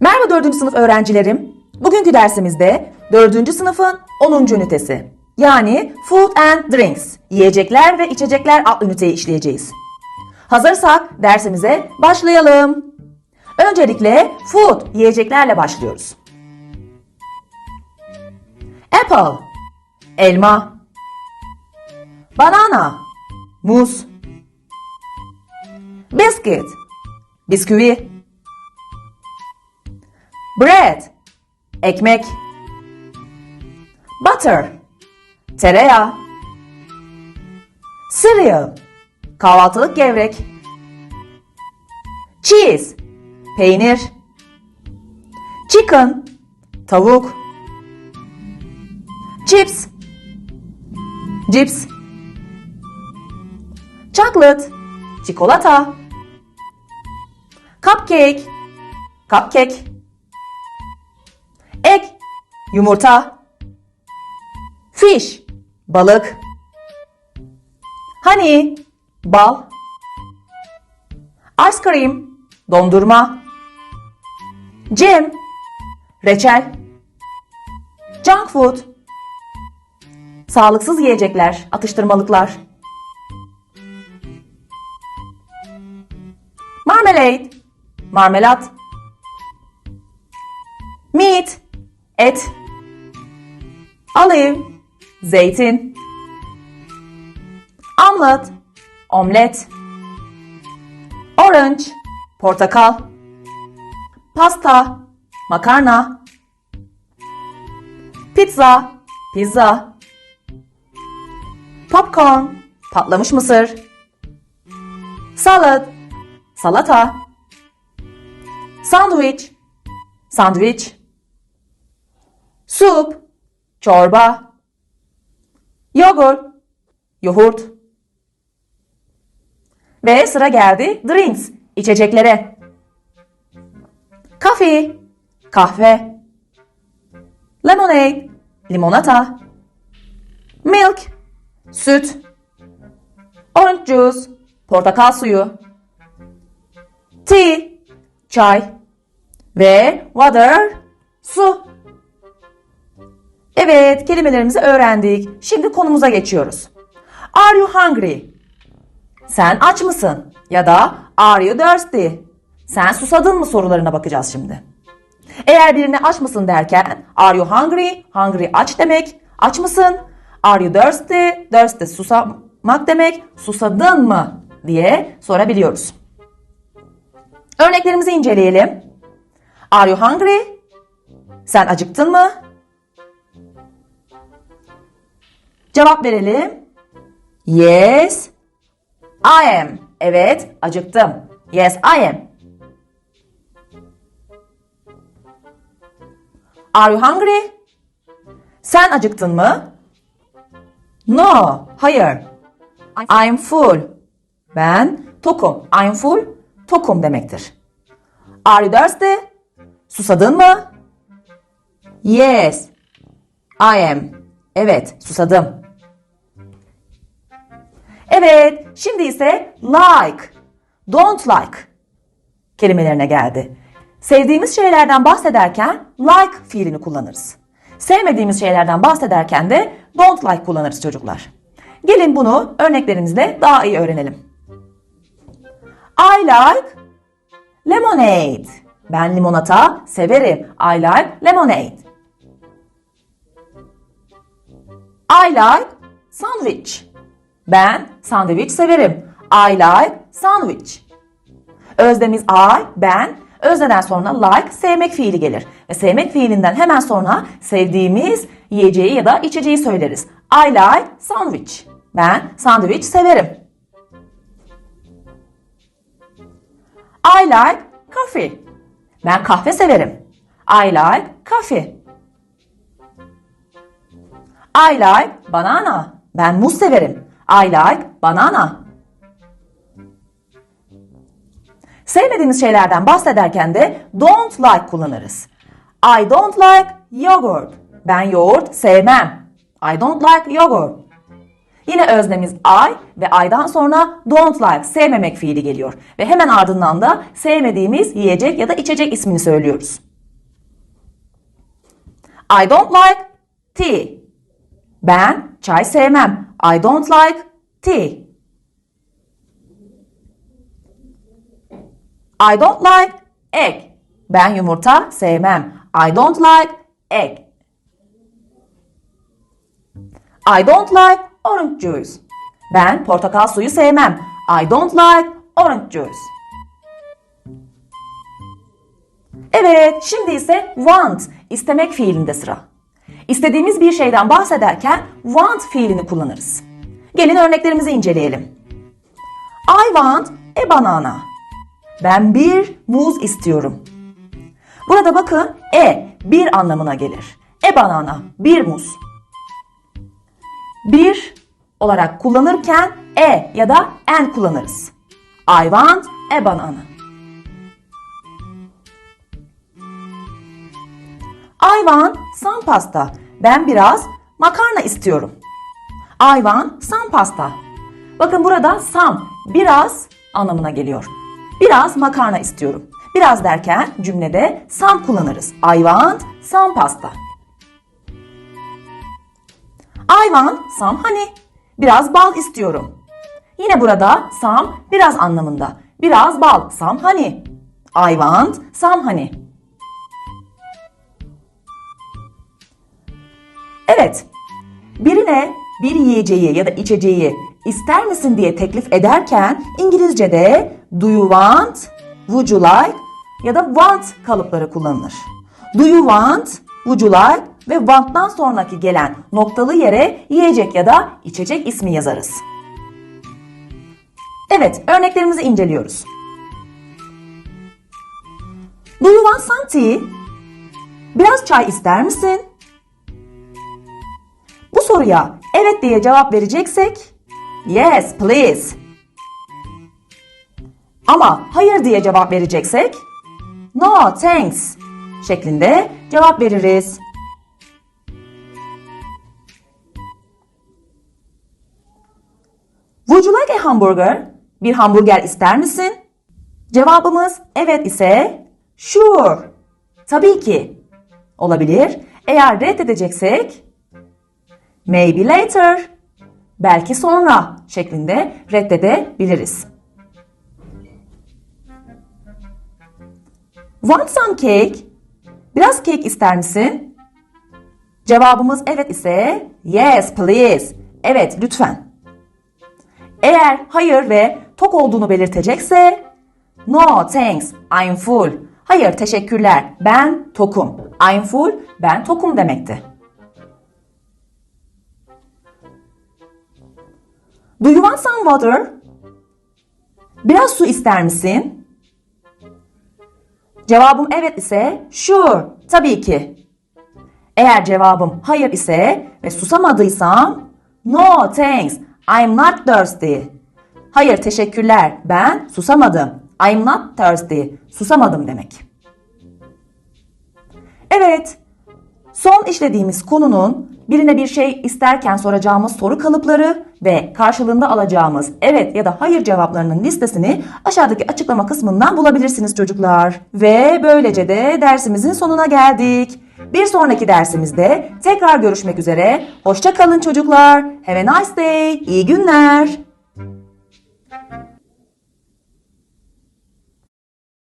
Merhaba 4. sınıf öğrencilerim. Bugünkü dersimizde 4. sınıfın 10. ünitesi. Yani Food and Drinks, yiyecekler ve içecekler adlı üniteyi işleyeceğiz. Hazırsak dersimize başlayalım. Öncelikle food, yiyeceklerle başlıyoruz. Apple, elma. Banana, muz. Biscuit, bisküvi. Bread, ekmek. Butter, tereyağı. Cereal, kahvaltılık gevrek. Cheese, peynir. Chicken, tavuk. Chips, cips. Chocolate, çikolata. Cupcake, cupcake. Yumurta. Fish, balık. Honey, bal. Ice cream, dondurma. Jam, reçel. Junk food, sağlıksız yiyecekler, atıştırmalıklar. Marmalade, marmelat. Meat, et. Olive, zeytin. Omelet, omlet. Orange, portakal. Pasta, makarna. Pizza, pizza. Popcorn, patlamış mısır. Salad, salata. Sandwich, sandviç. Soup, çorba. Yogurt, yoğurt. Ve sıra geldi drinks, içeceklere. Coffee, kahve. Lemonade, limonata. Milk, süt. Orange juice, portakal suyu. Tea, çay. Ve water, su. Evet, kelimelerimizi öğrendik. Şimdi konumuza geçiyoruz. Are you hungry? Sen aç mısın? Ya da are you thirsty? Sen susadın mı sorularına bakacağız şimdi. Eğer birine aç mısın derken are you hungry? Hungry aç demek. Aç mısın? Are you thirsty? Thirsty susamak demek. Susadın mı? diye sorabiliyoruz. Örneklerimizi inceleyelim. Are you hungry? Sen acıktın mı? Cevap verelim. Yes, I am. Evet, acıktım. Yes, I am. Are you hungry? Sen acıktın mı? No, hayır. I'm full. Ben tokum. I'm full, tokum demektir. Are you thirsty? Susadın mı? Yes, I am. Evet, susadım. Evet, şimdi ise like, don't like kelimelerine geldi. Sevdiğimiz şeylerden bahsederken like fiilini kullanırız. Sevmediğimiz şeylerden bahsederken de don't like kullanırız çocuklar. Gelin bunu örneklerimizle daha iyi öğrenelim. I like lemonade. Ben limonata severim. I like lemonade. I like sandwich. Ben sandviç severim. I like sandwich. Özdemiz I, ben. Özneden sonra like, sevmek fiili gelir. Ve sevmek fiilinden hemen sonra sevdiğimiz yiyeceği ya da içeceği söyleriz. I like sandwich. Ben sandviç severim. I like coffee. Ben kahve severim. I like coffee. I like banana. Ben muz severim. I like banana. Sevmediğimiz şeylerden bahsederken de don't like kullanırız. I don't like yogurt. Ben yoğurt sevmem. I don't like yogurt. Yine öznemiz I ve I'dan sonra don't like sevmemek fiili geliyor. Ve hemen ardından da sevmediğimiz yiyecek ya da içecek ismini söylüyoruz. I don't like tea. Ben çay sevmem. I don't like tea. I don't like egg. Ben yumurta sevmem. I don't like egg. I don't like orange juice. Ben portakal suyu sevmem. I don't like orange juice. Evet, şimdi ise want, istemek fiilinde sıra. İstediğimiz bir şeyden bahsederken want fiilini kullanırız. Gelin örneklerimizi inceleyelim. I want a banana. Ben bir muz istiyorum. Burada bakın e bir anlamına gelir. E banana bir muz. Bir olarak kullanırken e ya da en kullanırız. I want a banana. Want some pasta. Ben biraz makarna istiyorum. Want some pasta. Bakın burada some biraz anlamına geliyor. Biraz makarna istiyorum. Biraz derken cümlede some kullanırız. I want some pasta. I want some honey. Biraz bal istiyorum. Yine burada some biraz anlamında. Biraz bal, some honey. I want some honey. Evet, birine bir yiyeceği ya da içeceği ister misin diye teklif ederken İngilizce'de do you want, would you like ya da want kalıpları kullanılır. Do you want, would you like ve want'tan sonraki gelen noktalı yere yiyecek ya da içecek ismi yazarız. Evet, örneklerimizi inceliyoruz. Do you want some tea? Biraz çay ister misin? Soruya evet diye cevap vereceksek yes please. Ama hayır diye cevap vereceksek no thanks şeklinde cevap veririz. Would you like a hamburger? Bir hamburger ister misin? Cevabımız evet ise sure. Tabii ki. Olabilir. Eğer reddedeceksek maybe later. Belki sonra şeklinde reddedebiliriz. Want some cake? Biraz kek ister misin? Cevabımız evet ise yes please. Evet lütfen. Eğer hayır ve tok olduğunu belirtecekse no thanks I'm full. Hayır teşekkürler ben tokum. I'm full ben tokum demekti. Do you want some water? Biraz su ister misin? Cevabım evet ise sure, tabii ki. Eğer cevabım hayır ise ve susamadıysam no thanks, I'm not thirsty. Hayır teşekkürler, ben susamadım. I'm not thirsty, susamadım demek. Evet, Son işlediğimiz konunun birine bir şey isterken soracağımız soru kalıpları ve karşılığında alacağımız evet ya da hayır cevaplarının listesini aşağıdaki açıklama kısmından bulabilirsiniz çocuklar. Ve böylece de dersimizin sonuna geldik. Bir sonraki dersimizde tekrar görüşmek üzere. Hoşça kalın çocuklar. Have a nice day. İyi günler.